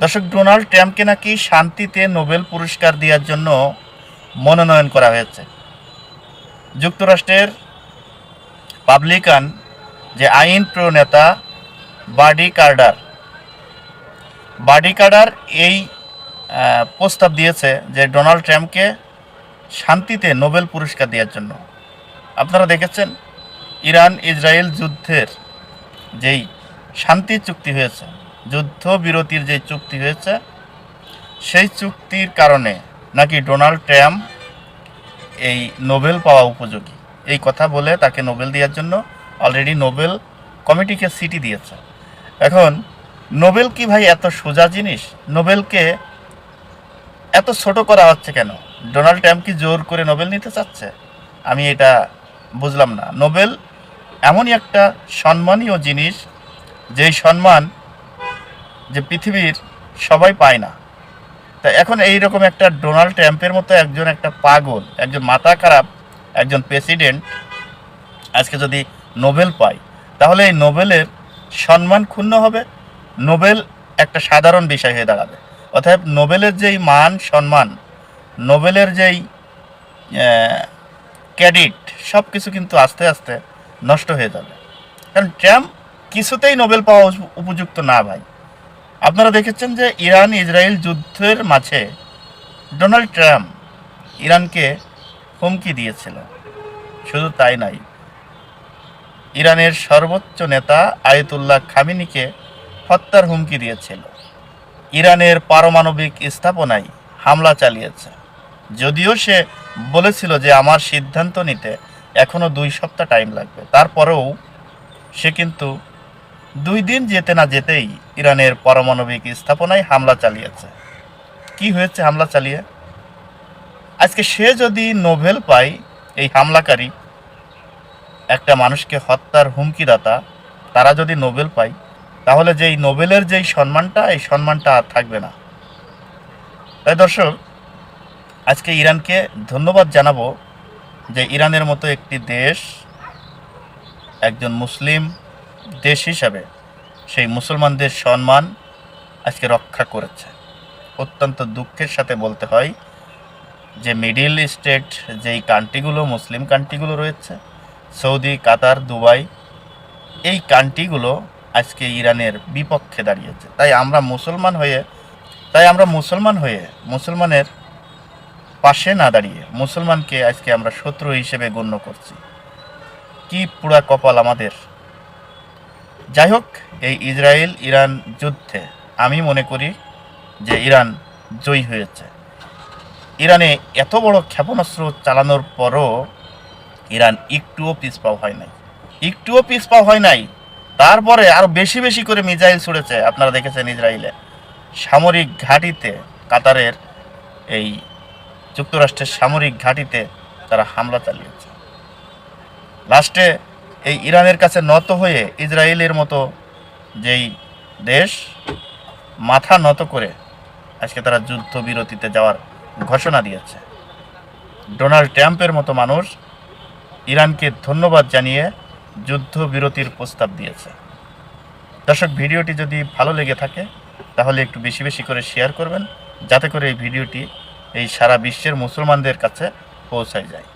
দর্শক, ডোনাল্ড ট্রাম্পকে নাকি শান্তিতে নোবেল পুরস্কার দেওয়ার জন্য মনোনয়ন করা হয়েছে। যুক্তরাষ্ট্রের পাবলিকান যে আইন প্রণেতা বাডি কার্ডার বাডি কার্ডার এই প্রস্তাব দিয়েছে যে ডোনাল্ড ট্রাম্পকে শান্তিতে নোবেল পুরস্কার দেওয়ার জন্য। আপনারা দেখেছেন ইরান ইসরায়েল যুদ্ধের যেই শান্তি চুক্তি হয়েছে যুদ্ধ বিরতির যে চুক্তি হয়েছে, সেই চুক্তির কারণে নাকি ডোনাল্ড ট্রাম্প এই নোবেল পাওয়া উপযোগী? এই কথা বলে তাকে নোবেল দেওয়ার জন্য অলরেডি নোবেল কমিটিকে সিটি দিয়েছে। এখন, নোবেল কি ভাই এত সোজা জিনিস? নোবেলকে এত ছোট করা হচ্ছে কেন? ডোনাল্ড ট্রাম্প কি জোর করে নোবেল নিতে চাচ্ছে? আমি এটা বুঝলাম না। নোবেল এমনই একটা সম্মানীয় জিনিস, যেই সম্মান যে পৃথিবীর সবাই পায় না। তা এখন এই রকম একটা ডোনাল্ড ট্রাম্পের মতো একজন একটা পাগল, একজন মাথা খারাপ, একজন প্রেসিডেন্ট আজকে যদি নোবেল পায়, তাহলে এই নোবেলের সম্মান ক্ষুণ্ণ হবে, নোবেল একটা সাধারণ বিষয় হয়ে দাঁড়াবে। অতএব নোবেলের যেই মান, সম্মান, নোবেলের যেই ক্রেডিট সব কিছু কিন্তু আস্তে আস্তে নষ্ট হয়ে যাবে। কারণ ট্রাম্প কিছুতেই নোবেল পাওয়া উপযুক্ত না ভাই। আপনারা দেখেছেন যে ইরান ইসরায়েল যুদ্ধের মাঝে ডোনাল্ড ট্রাম্প ইরানকে হুমকি দিয়েছিল। শুধু তাই নাই ইরানের সর্বোচ্চ নেতা আয়তুল্লাহ খামিনিকে হত্যার হুমকি দিয়েছিল। ইরানের পারমাণবিক স্থাপনায় হামলা চালিয়েছে। যদিও সে বলেছিল যে আমার সিদ্ধান্ত নিতে এখনও দুই সপ্তাহ টাইম লাগবে। তারপরেও সে কিন্তু দুই দিন যেতে না যেতেই ইরানের পারমাণবিক স্থাপনায় হামলা চালিয়েছে। কি হয়েছে হামলা চালিয়ে? আজকে সে যদি নোবেল পায় এই হামলাকারী, একটা মানুষকে হত্যার হুমকিদাতা, তারা যদি নোবেল পায়, তাহলে যেই নোবেলের যেই সম্মানটা, এই সম্মানটা আর থাকবে না। তাই দর্শক, আজকে ইরানকে ধন্যবাদ জানাব যে ইরানের মতো একটি দেশ, একজন মুসলিম দেশ হিসাবে সেই মুসলমানদের সম্মান আজকে রক্ষা করেছে। অত্যন্ত দুঃখের সাথে বলতে হয় যে মিডিল স্টেট যেই কান্ট্রিগুলো, মুসলিম কান্ট্রিগুলো রয়েছে, সৌদি, কাতার, দুবাই, এই কান্ট্রিগুলো আজকে ইরানের বিপক্ষে দাঁড়িয়েছে। তাই আমরা মুসলমান হয়ে, তাই আমরা মুসলমান হয়ে মুসলমানের পাশে না দাঁড়িয়ে মুসলমানকে আজকে আমরা শত্রু হিসেবে গণ্য করছি। কি পুরা কপাল আমাদের যাই হোক এই ইসরায়েল ইরান যুদ্ধে আমি মনে করি যে ইরান জয়ী হয়েছে। ইরানে এত বড় ক্ষেপণাস্ত্র চালানোর পরও ইরান একটুও পিছপাও হয় নাই। একটুও পিছপাও হয় নাই। তারপরে আরও বেশি বেশি করে মিজাইল ছুড়েছে, আপনারা দেখেছেন ইসরায়েলে। সামরিক ঘাঁটিতে কাতারের এই যুক্তরাষ্ট্রের সামরিক ঘাঁটিতে তারা হামলা চালিয়েছে। লাস্টে এই ইরানের কাছে নত হয়ে ইসরায়েলের মতো যেই দেশ মাথা নত করে আজকে তারা যুদ্ধবিরতিতে যাওয়ার ঘোষণা দিয়েছে। ডোনাল্ড ট্রাম্পের মতো মানুষ ইরানকে ধন্যবাদ জানিয়ে যুদ্ধবিরতির প্রস্তাব দিয়েছে। দর্শক, ভিডিওটি যদি ভালো লেগে থাকে, তাহলে একটু বেশি বেশি করে শেয়ার করবেন, যাতে করে এই ভিডিওটি এই সারা বিশ্বের মুসলমানদের কাছে পৌঁছায় যায়।